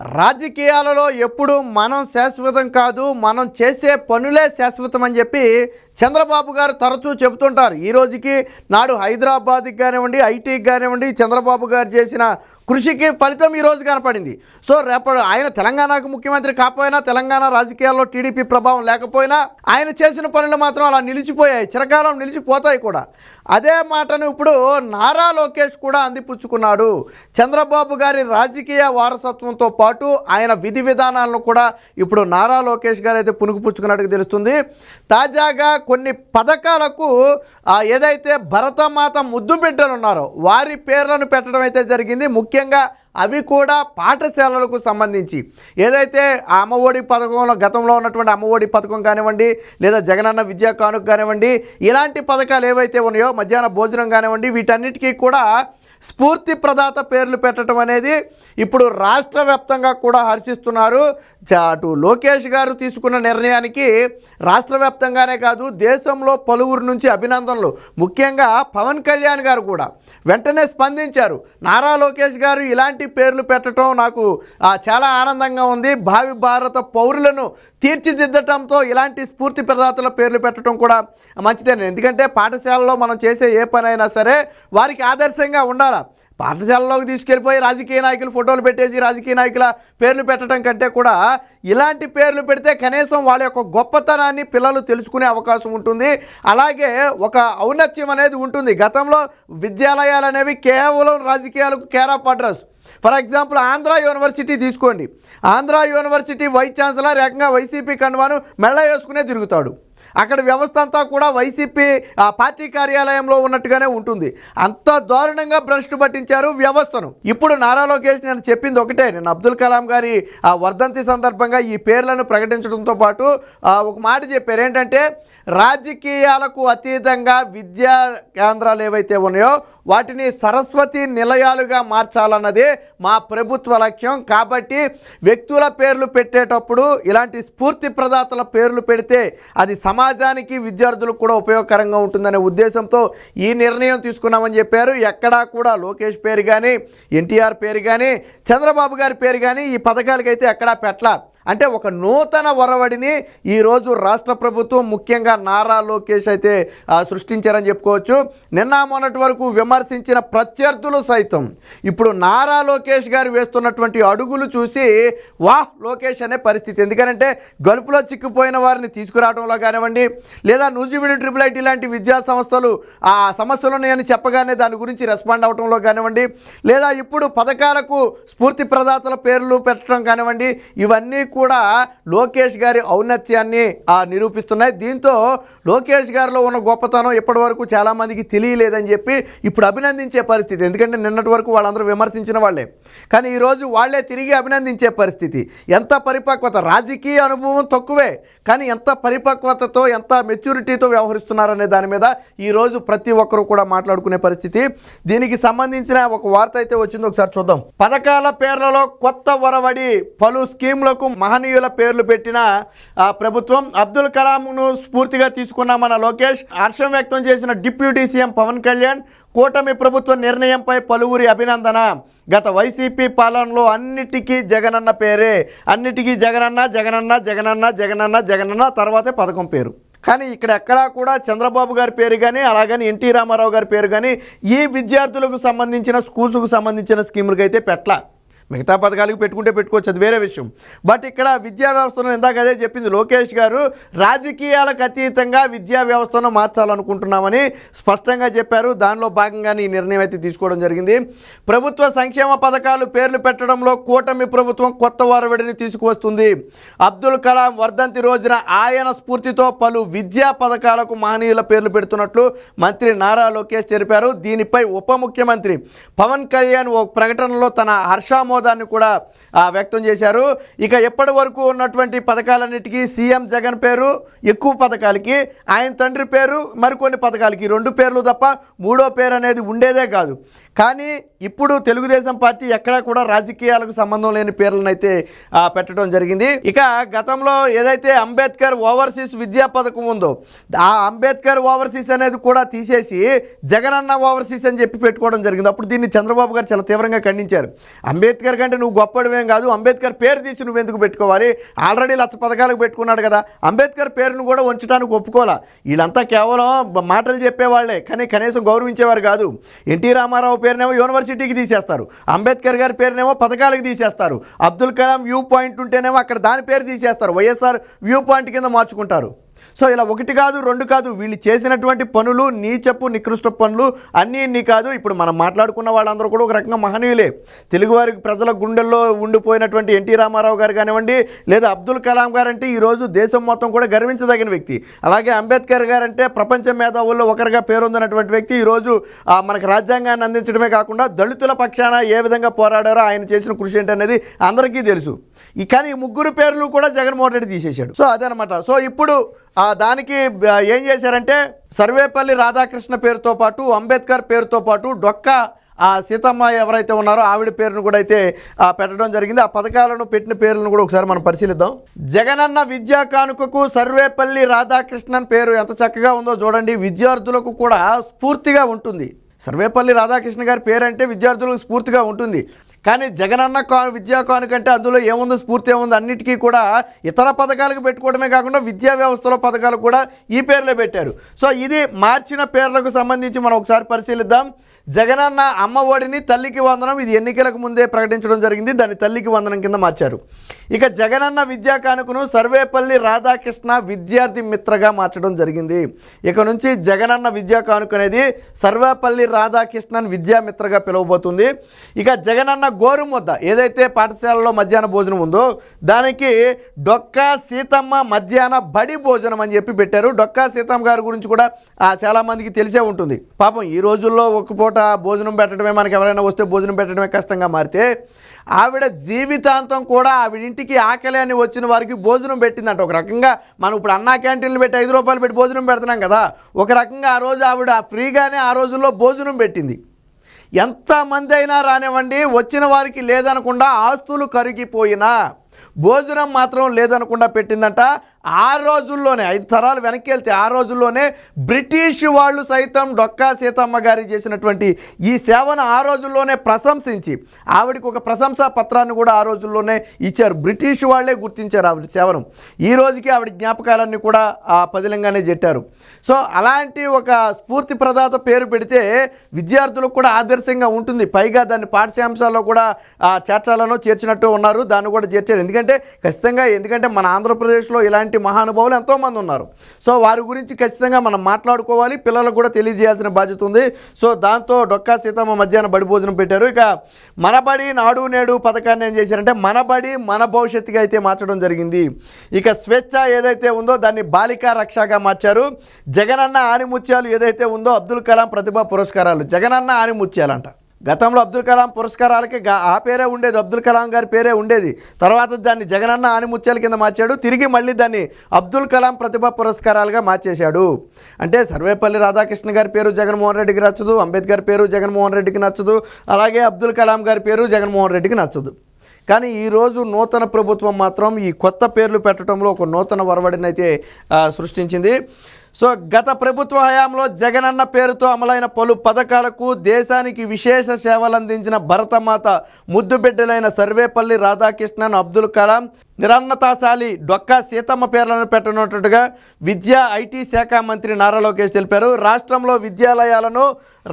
రాజకీయాలలో ఎప్పుడు మనం శాశ్వతం కాదు మనం చేసే పనులే శాశ్వతం అని చెప్పి చంద్రబాబు గారు తరచూ చెబుతుంటారు ఈ రోజుకి నాడు హైదరాబాద్కి కానివ్వండి ఐటీకి కానివ్వండి చంద్రబాబు గారు చేసిన కృషికి ఫలితం ఈ రోజు కనపడింది. సో రేపటి ఆయన తెలంగాణకు ముఖ్యమంత్రి కాకపోయినా తెలంగాణ రాజకీయాల్లో టీడీపీ ప్రభావం లేకపోయినా ఆయన చేసిన పనులు మాత్రం అలా నిలిచిపోయాయి చిరకాలం నిలిచిపోతాయి కూడా. అదే మాటను ఇప్పుడు నారా లోకేష్ కూడా అందిపుచ్చుకున్నాడు. చంద్రబాబు గారి రాజకీయ వారసత్వంతో పాటు ఆయన విధి విధానాలను కూడా ఇప్పుడు నారా లోకేష్ గారు అయితే పుణుకుపుచ్చుకున్నట్టుగా తెలుస్తుంది. తాజాగా కొన్ని పథకాలకు ఏదైతే భరతమాత ముద్దు బిడ్డలు ఉన్నారో వారి పేర్లను పెట్టడం అయితే జరిగింది. ముఖ్యంగా అవి కూడా పాఠశాలలకు సంబంధించి. ఏదైతే ఆ అమ్మఒడి పథకంలో గతంలో ఉన్నటువంటి అమ్మఒడి పథకం కానివ్వండి లేదా జగనన్న విద్యా కానుక కానివ్వండి ఇలాంటి పథకాలు ఏవైతే ఉన్నాయో మధ్యాహ్న భోజనం కానివ్వండి వీటన్నిటికీ కూడా స్ఫూర్తి ప్రదాత పేర్లు పెట్టడం అనేది ఇప్పుడు రాష్ట్ర వ్యాప్తంగా కూడా హర్షిస్తున్నారు. అటు లోకేష్ గారు తీసుకున్న నిర్ణయానికి రాష్ట్ర వ్యాప్తంగానే కాదు దేశంలో పలువురు నుంచి అభినందనలు. ముఖ్యంగా పవన్ కళ్యాణ్ గారు కూడా వెంటనే స్పందించారు. నారా లోకేష్ గారు ఇలాంటి పేర్లు పెట్టడం నాకు చాలా ఆనందంగా ఉంది. భావి భారత పౌరులను తీర్చిదిద్దటంతో ఇలాంటి స్ఫూర్తి ప్రదాతల పేర్లు పెట్టడం కూడా మంచిదేనండి. ఎందుకంటే పాఠశాలలో మనం చేసే ఏ పనైనా సరే వారికి ఆదర్శంగా ఉండాలి. పాఠశాలలోకి తీసుకెళ్ళిపోయి రాజకీయ నాయకులు ఫోటోలు పెట్టేసి రాజకీయ నాయకుల పేర్లు పెట్టడం కంటే కూడా ఇలాంటి పేర్లు పెడితే కనీసం వాళ్ళ యొక్క గొప్పతనాన్ని పిల్లలు తెలుసుకునే అవకాశం ఉంటుంది. అలాగే ఒక ఔన్నత్యం అనేది ఉంటుంది. గతంలో విద్యాలయాలు అనేవి కేవలం రాజకీయాలకు care of address for example Andhra University తీసుకోండి. ఆంధ్ర యూనివర్సిటీ వైస్ ఛాన్సలర్ ఏకంగా వైసీపీ కండువాను మెళ్ళ వేసుకునే తిరుగుతాడు. అక్కడ వ్యవస్థ అంతా కూడా వైసీపీ ఆ, పార్టీ కార్యాలయంలో ఉన్నట్టుగానే ఉంటుంది. అంత దారుణంగా భ్రష్టు పట్టించారు వ్యవస్థను. ఇప్పుడు నారా లోకేష్ నేను చెప్పింది ఒకటే. నేను అబ్దుల్ కలాం గారి ఆ వర్ధంతి సందర్భంగా ఈ పేర్లను ప్రకటించడంతో పాటు ఒక మాట చెప్పారు. ఏంటంటే రాజకీయాలకు అతీతంగా విద్యా కేంద్రాలు ఏవైతే ఉన్నాయో వాటిని సరస్వతి నిలయాలుగా మార్చాలన్నదే మా ప్రభుత్వ లక్ష్యం. కాబట్టి వ్యక్తుల పేర్లు పెట్టేటప్పుడు ఇలాంటి స్ఫూర్తి ప్రదాతల పేర్లు పెడితే అది సమాజానికి విద్యార్థులకు కూడా ఉపయోగకరంగా ఉంటుందనే ఉద్దేశంతో ఈ నిర్ణయం తీసుకున్నామని చెప్పారు. ఎక్కడా కూడా లోకేష్ పేరు కానీ ఎన్టీఆర్ పేరు కానీ చంద్రబాబు గారి పేరు కానీ ఈ పథకాలకైతే ఎక్కడా పెట్టలా. అంటే ఒక నూతన ఒరవడిని ఈరోజు రాష్ట్ర ప్రభుత్వం ముఖ్యంగా నారా లోకేష్ అయితే సృష్టించారని చెప్పుకోవచ్చు. నిన్న మొన్నటి వరకు విమర్శించిన ప్రత్యర్థులు సైతం ఇప్పుడు నారా లోకేష్ గారు వేస్తున్నటువంటి అడుగులు చూసి వాహ్ లోకేష్ అనే పరిస్థితి. ఎందుకంటే గల్ఫ్లో చిక్కుపోయిన వారిని తీసుకురావడంలో కానివ్వండి లేదా నూజివీడు ట్రిపుల్ ఐటీ లాంటి విద్యా సంస్థలు ఆ సమస్యలు ఉన్నాయని చెప్పగానే దాని గురించి రెస్పాండ్ అవడంలో కానివ్వండి లేదా ఇప్పుడు పథకాలకు స్ఫూర్తి ప్రదాతల పేర్లు పెట్టడం కానివ్వండి ఇవన్నీ కూడా లోకేష్ గారి ఔన్నత్యాన్ని ఆ, నిరూపిస్తున్నాయి. దీంతో లోకేష్ గారిలో ఉన్న గొప్పతనం ఇప్పటి వరకు చాలామందికి తెలియలేదని చెప్పి ఇప్పుడు అభినందించే పరిస్థితి. ఎందుకంటే నిన్నటి వరకు వాళ్ళందరూ విమర్శించిన వాళ్ళే. కానీ ఈరోజు వాళ్ళే తిరిగి అభినందించే పరిస్థితి. ఎంత పరిపక్వత? రాజకీయ అనుభవం తక్కువే. కానీ ఎంత పరిపక్వతతో ఎంత మెచ్యూరిటీతో వ్యవహరిస్తున్నారనే దాని మీద ఈరోజు ప్రతి ఒక్కరూ కూడా మాట్లాడుకునే పరిస్థితి. దీనికి సంబంధించిన ఒక వార్త అయితే వచ్చింది. ఒకసారి చూద్దాం. పథకాల పేర్లలో కొత్త వరవడి పలు స్కీములకు మహనీయుల పేర్లు పెట్టిన ప్రభుత్వం అబ్దుల్ కలాంను స్ఫూర్తిగా తీసుకున్న మన లోకేష్ హర్షం వ్యక్తం చేసిన డిప్యూటీ సీఎం పవన్ కళ్యాణ్ కూటమి ప్రభుత్వ నిర్ణయంపై పలువురి అభినందన. గత వైసీపీ పాలనలో అన్నిటికీ జగనన్న పేరే. అన్నిటికీ జగనన్న జగనన్న జగనన్న జగనన్న జగనన్న తర్వాతే పథకం పేరు. కానీ ఇక్కడ ఎక్కడా కూడా చంద్రబాబు గారి పేరు కానీ అలాగని ఎన్టీ రామారావు గారి పేరు కానీ ఈ విద్యార్థులకు సంబంధించిన స్కూల్స్కు సంబంధించిన స్కీములకైతే అయితే మిగతా పథకాలకు పెట్టుకుంటే పెట్టుకోవచ్చు అది వేరే విషయం. బట్ ఇక్కడ విద్యా వ్యవస్థను ఇందాక అదే చెప్పింది లోకేష్ గారు రాజకీయాలకు అతీతంగా విద్యా వ్యవస్థను మార్చాలనుకుంటున్నామని స్పష్టంగా చెప్పారు. దానిలో భాగంగానే ఈ నిర్ణయం అయితే తీసుకోవడం జరిగింది. ప్రభుత్వ సంక్షేమ పథకాలు పేర్లు పెట్టడంలో కూటమి ప్రభుత్వం కొత్త వారవిడిని తీసుకువస్తుంది. అబ్దుల్ కలాం వర్ధంతి రోజున ఆయన స్ఫూర్తితో పలు విద్యా పథకాలకు మహనీయుల పేర్లు పెడుతున్నట్లు మంత్రి నారా లోకేష్ తెలిపారు. దీనిపై ఉప ముఖ్యమంత్రి పవన్ కళ్యాణ్ ఓ ప్రకటనలో తన ఆమోదాన్ని కూడా వ్యక్తం చేశారు. ఇక ఎప్పటి వరకు ఉన్నటువంటి పథకాలన్నిటికీ సీఎం జగన్ పేరు ఎక్కువ పథకాలకి. ఆయన తండ్రి పేరు మరికొన్ని పథకాలకి. రెండు పేర్లు తప్ప మూడో పేరు అనేది ఉండేదే కాదు. కానీ ఇప్పుడు తెలుగుదేశం పార్టీ ఎక్కడా కూడా రాజకీయాలకు సంబంధం లేని పేర్లను అయితే పెట్టడం జరిగింది. ఇక గతంలో ఏదైతే అంబేద్కర్ ఓవర్సీస్ విద్యా పథకం ఉందో ఆ అంబేద్కర్ ఓవర్సీస్ అనేది కూడా తీసేసి జగనన్న ఓవర్సీస్ అని చెప్పి పెట్టుకోవడం జరిగింది. అప్పుడు దీన్ని చంద్రబాబు గారు చాలా తీవ్రంగా ఖండించారు. అంబేద్కర్ కంటే నువ్వు గొప్పడమేం కాదు. అంబేద్కర్ పేరు తీసి నువ్వు ఎందుకు పెట్టుకోవాలి? ఆల్రెడీ లక్ష పథకాలకు పెట్టుకున్నాడు కదా. అంబేద్కర్ పేరును కూడా ఉంచడానికి ఒప్పుకోవాలా? వీళ్ళంతా కేవలం మాటలు చెప్పేవాళ్ళే. కానీ కనీసం గౌరవించేవారు కాదు. ఎన్టీ రామారావు పేరునేమో యూనివర్సిటీకి తీసేస్తారు. అంబేద్కర్ గారి పేరునేమో పథకాలకు తీసేస్తారు. అబ్దుల్ కలాం వ్యూ పాయింట్ ఉంటేనేమో అక్కడ దాని పేరు తీసేస్తారు. వైఎస్ఆర్ వ్యూ పాయింట్ కింద మార్చుకుంటారు. సో ఇలా ఒకటి కాదు రెండు కాదు వీళ్ళు చేసినటువంటి పనులు నీచపు నికృష్ట పనులు అన్నీ ఇన్ని కాదు. ఇప్పుడు మనం మాట్లాడుకున్న వాళ్ళందరూ కూడా ఒక రకంగా మహనీయులే. తెలుగువారి ప్రజల గుండెల్లో ఉండిపోయినటువంటి ఎన్టీ రామారావు గారు కానివ్వండి లేదా అబ్దుల్ కలాం గారు అంటే ఈరోజు దేశం మొత్తం కూడా గర్వించదగిన వ్యక్తి. అలాగే అంబేద్కర్ గారు అంటే ప్రపంచ మేధావుల్లో ఒకరిగా పేరొందినటువంటి వ్యక్తి. ఈరోజు మనకు రాజ్యాంగాన్ని అందించడమే కాకుండా దళితుల పక్షాన ఏ విధంగా పోరాడారో ఆయన చేసిన కృషి ఏంటనేది అందరికీ తెలుసు. ఈ కానీ ముగ్గురు పేర్లు కూడా జగన్మోహన్ రెడ్డి తీసేశాడు. సో అదనమాట. సో ఇప్పుడు దానికి ఏం చేశారంటే సర్వేపల్లి రాధాకృష్ణ పేరుతో పాటు అంబేద్కర్ పేరుతో పాటు డొక్క ఆ సీతమ్మ ఎవరైతే ఉన్నారో ఆవిడ పేరును కూడా అయితే పెట్టడం జరిగింది. ఆ పథకాలను పెట్టిన పేర్లను కూడా ఒకసారి మనం పరిశీలిద్దాం. జగనన్న విద్యా కానుకకు సర్వేపల్లి రాధాకృష్ణన్ పేరు ఎంత చక్కగా ఉందో చూడండి. విద్యార్థులకు కూడా స్ఫూర్తిగా ఉంటుంది. సర్వేపల్లి రాధాకృష్ణ గారి పేరు అంటే విద్యార్థులకు స్ఫూర్తిగా ఉంటుంది. కానీ జగనన్న కా విద్యా కానుకంటే అందులో ఏముందో స్ఫూర్తి ఏముంది అన్నిటికీ కూడా ఇతర పథకాలకు పెట్టుకోవడమే కాకుండా విద్యా వ్యవస్థలో పథకాలు కూడా ఈ పేర్లే పెట్టారు. సో ఇది మార్చిన పేర్లకు సంబంధించి మనం ఒకసారి పరిశీలిద్దాం. జగనన్న అమ్మ ఒడిని తల్లికి వందనం ఇది ఎన్నికలకు ముందే ప్రకటించడం జరిగింది. దాన్ని తల్లికి వందనం కింద మార్చారు. ఇక జగనన్న విద్యా కానుకను సర్వేపల్లి రాధాకృష్ణ విద్యార్థి మిత్రగా మార్చడం జరిగింది. ఇక నుంచి జగనన్న విద్యా కానుక అనేది సర్వేపల్లి రాధాకృష్ణన్ విద్యామిత్రగా పిలువబోతుంది. ఇక జగనన్న గోరుముద్ద ఏదైతే పాఠశాలలో మధ్యాహ్న భోజనం ఉందో దానికి డొక్కా సీతమ్మ మధ్యాహ్న బడి భోజనం అని చెప్పి పెట్టారు. డొక్కా సీతమ్మ గారి గురించి కూడా చాలామందికి తెలిసే ఉంటుంది. పాపం ఈ రోజుల్లో ఒక పూట భోజనం పెట్టడమే మనకి ఎవరైనా వస్తే భోజనం పెట్టడమే కష్టంగా మారితే ఆవిడ జీవితాంతం కూడా ఆవిడ ఇంటికి ఆకలి అని వచ్చిన వారికి భోజనం పెట్టిందంట. ఒక రకంగా మనం ఇప్పుడు అన్నా క్యాంటీన్లు పెట్టి ఐదు రూపాయలు పెట్టి భోజనం పెడుతున్నాం కదా ఒక రకంగా ఆ రోజు ఆవిడ ఫ్రీగానే ఆ రోజుల్లో భోజనం పెట్టింది. ఎంతమంది అయినా రానివ్వండి వచ్చిన వారికి లేదనకుండా ఆస్తులు కరిగిపోయినా భోజనం మాత్రం లేదనకుండా పెట్టిందంట. ఆ రోజుల్లోనే ఐదు తరాలు వెనక్కి వెళ్తే ఆ రోజుల్లోనే బ్రిటిష్ వాళ్ళు సైతం డొక్కా సీతమ్మ గారి చేసినటువంటి ఈ సేవను ఆ రోజుల్లోనే ప్రశంసించి ఆవిడకి ఒక ప్రశంసా పత్రాన్ని కూడా ఆ రోజుల్లోనే ఇచ్చారు. బ్రిటిష్ వాళ్ళే గుర్తించారు ఆవిడ సేవను. ఈ రోజుకి ఆవిడ జ్ఞాపకాలన్నీ కూడా ఆ పదిలంగానే చెట్టారు సో అలాంటి ఒక స్ఫూర్తి ప్రదాత పేరు పెడితే విద్యార్థులకు కూడా ఆదర్శంగా ఉంటుంది. పైగా దాన్ని పాఠ్యాంశాల్లో కూడా చేర్చాలనో చేర్చినట్టు ఉన్నారు. దాన్ని కూడా చేర్చారు. ఎందుకంటే ఖచ్చితంగా ఎందుకంటే మన ఆంధ్రప్రదేశ్లో ఇలాంటి మహానుభావులు ఎంతోమంది ఉన్నారు. సో వారి గురించి ఖచ్చితంగా మనం మాట్లాడుకోవాలి. పిల్లలకు కూడా తెలియజేయాల్సిన బాధ్యత ఉంది. సో దాంతో డొక్కా సీతమ్మ మధ్యాహ్నం బడి భోజనం పెట్టారు. ఇక మనబడి నాడు నేడు పథకాన్ని ఏం చేశారంటే మనబడి మన భవిష్యత్తుగా అయితే మార్చడం జరిగింది. ఇక స్వేచ్ఛ ఏదైతే ఉందో దాన్ని బాలికా రక్షగా మార్చారు. జగనన్న ఆనిముత్యాలు ఏదైతే ఉందో అబ్దుల్ కలాం ప్రతిభా పురస్కారాలు. జగనన్న ఆనిముత్యాలంట. గతంలో అబ్దుల్ కలాం పురస్కారాలకి ఆ పేరే ఉండేది. అబ్దుల్ కలాం గారి పేరే ఉండేది. తర్వాత దాన్ని జగనన్న ఆనిముత్యాల కింద మార్చాడు. తిరిగి మళ్ళీ దాన్ని అబ్దుల్ కలాం ప్రతిభ పురస్కారాలుగా మార్చేశాడు. అంటే సర్వేపల్లి రాధాకృష్ణ గారి పేరు జగన్మోహన్ రెడ్డికి నచ్చదు. అంబేద్కర్ పేరు జగన్మోహన్ రెడ్డికి నచ్చదు. అలాగే అబ్దుల్ కలాం గారి పేరు జగన్మోహన్ రెడ్డికి నచ్చదు. కానీ ఈరోజు నూతన ప్రభుత్వం మాత్రం ఈ కొత్త పేర్లు పెట్టడంలో ఒక నూతన వరవడినైతే సృష్టించింది. సో గత ప్రభుత్వ హయాంలో జగనన్న పేరుతో అమలైన పలు పథకాలకు దేశానికి విశేష సేవలు అందించిన భరతమాత ముద్దుబిడ్డలైన సర్వేపల్లి రాధాకృష్ణన్ అబ్దుల్ కలాం నిరన్నతాశాలి డొక్కా సీతమ్మ పేర్లను పెట్టనున్నట్టుగా విద్యా ఐటీ శాఖ మంత్రి నారా లోకేష్ తెలిపారు. రాష్ట్రంలో విద్యాలయాలను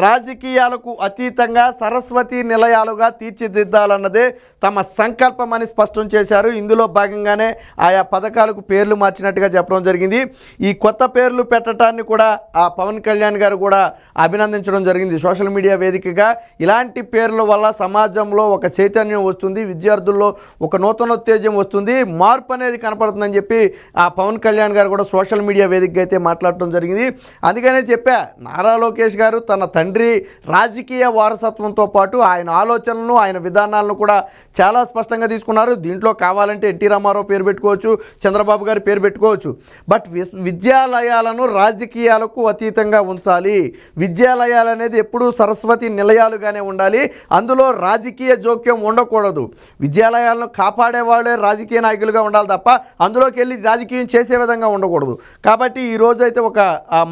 రాజకీయాలకు అతీతంగా సరస్వతి నిలయాలుగా తీర్చిదిద్దాలన్నదే తమ సంకల్పమని స్పష్టం చేశారు. ఇందులో భాగంగానే ఆయా పథకాలకు పేర్లు మార్చినట్టుగా చెప్పడం జరిగింది. ఈ కొత్త పేర్లు పెట్టడాన్ని కూడా ఆ పవన్ కళ్యాణ్ గారు కూడా అభినందించడం జరిగింది. సోషల్ మీడియా వేదికగా ఇలాంటి పేర్ల వల్ల సమాజంలో ఒక చైతన్యం వస్తుంది విద్యార్థుల్లో ఒక నూతనోత్తేజం వస్తుంది. మార్పు అనేది కనపడుతుందని చెప్పి ఆ పవన్ కళ్యాణ్ గారు కూడా సోషల్ మీడియా వేదికగా అయితే మాట్లాడటం జరిగింది. అందుకనే చెప్పా నారా లోకేష్ గారు తన తండ్రి రాజకీయ వారసత్వంతో పాటు ఆయన ఆలోచనలను ఆయన విధానాలను కూడా చాలా స్పష్టంగా తీసుకున్నారు. దీంట్లో కావాలంటే ఎన్టీ రామారావు పేరు పెట్టుకోవచ్చు చంద్రబాబు గారి పేరు పెట్టుకోవచ్చు. బట్ విద్యాలయాలను విద్యాలయాలను రాజకీయాలకు అతీతంగా ఉంచాలి. విద్యాలయాలు అనేది ఎప్పుడూ సరస్వతి నిలయాలుగానే ఉండాలి. అందులో రాజకీయ జోక్యం ఉండకూడదు. విద్యాలయాలను కాపాడే వాళ్ళే రాజకీయ నాయకులుగా ఉండాలి తప్ప అందులోకి వెళ్ళి రాజకీయం చేసే విధంగా ఉండకూడదు. కాబట్టి ఈ అయితే ఒక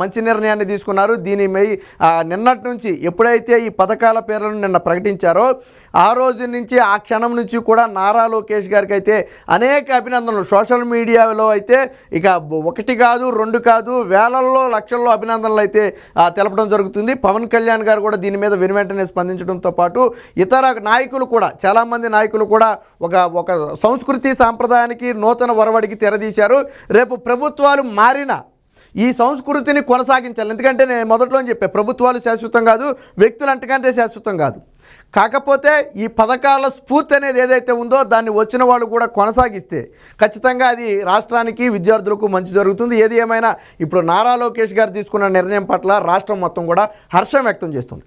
మంచి నిర్ణయాన్ని తీసుకున్నారు. దీని మై నిన్నటి నుంచి ఎప్పుడైతే ఈ పథకాల పేర్లను నిన్న ప్రకటించారో ఆ రోజు నుంచి ఆ క్షణం నుంచి కూడా నారా లోకేష్ గారికి అయితే అనేక అభినందనలు. సోషల్ మీడియాలో అయితే ఇక ఒకటి కాదు రెండు కాదు వేలల్లో లక్షల్లో అభినందనలు అయితే తెలపడం జరుగుతుంది. పవన్ కళ్యాణ్ గారు కూడా దీని మీద వెను వెంటనే స్పందించడంతో పాటు ఇతర నాయకులు కూడా చాలామంది నాయకులు కూడా ఒక ఒక సంస్కృతి సాంప్రదాయానికి నూతన వరవడికి తెరదీశారు. రేపు ప్రభుత్వాలు మారిన ఈ సంస్కృతిని కొనసాగించాలి. ఎందుకంటే నేను మొదట్లో చెప్పే ప్రభుత్వాలు శాశ్వతం కాదు వ్యక్తులు అంతకంటే శాశ్వతం కాదు. కాకపోతే ఈ పథకాల స్ఫూర్తి అనేది ఏదైతే ఉందో దాన్ని వచ్చిన వాళ్ళు కూడా కొనసాగిస్తే ఖచ్చితంగా అది రాష్ట్రానికి విద్యార్థులకు మంచి జరుగుతుంది. ఏది ఏమైనా ఇప్పుడు నారా లోకేష్ గారు తీసుకున్న నిర్ణయం పట్ల రాష్ట్రం మొత్తం కూడా హర్షం వ్యక్తం చేస్తుంది.